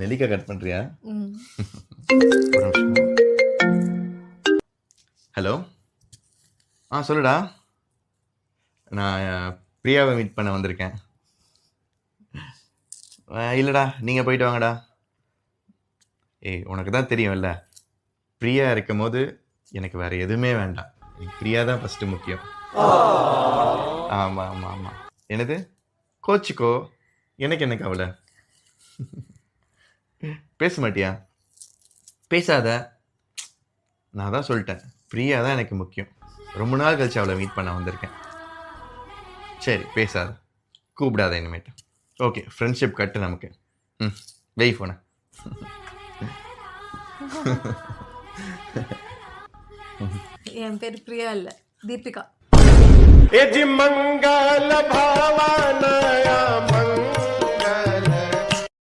நெல்லிக்காய் கட் பண்ணுறியா ஹலோ. ஆ சொல்லுடா. நான் பிரியாவை மீட் பண்ண வந்திருக்கேன். இல்லைடா நீங்கள் போயிட்டு வாங்கடா. ஏய் உனக்கு தான் தெரியும்ல. பிரியா இருக்கும் போது எனக்கு வேற எதுவுமே வேண்டாம். எனக்கு பிரியா தான் ஃபஸ்ட்டு முக்கியம். ஆமாம் ஆமாம் ஆமாம் என்னது? கோச்சிக்கோ? எனக்கு என்ன கவலை? பேச மாட்டியா? பேசாத. நான் தான் சொல்லிட்டேன். ஃப்ரீயாக தான் எனக்கு முக்கியம். ரொம்ப நாள் கழிச்சு அவளை மீட் பண்ண வந்திருக்கேன். சரி பேசாத. கூப்பிடாத இனிமேட்டு. ஓகே ஃப்ரெண்ட்ஷிப் கட்டு நமக்கு. ம் வெய் ஃபோனை என் பேர் பிரியா இல்லை தீபிகா. எஜி மங்கள பாவா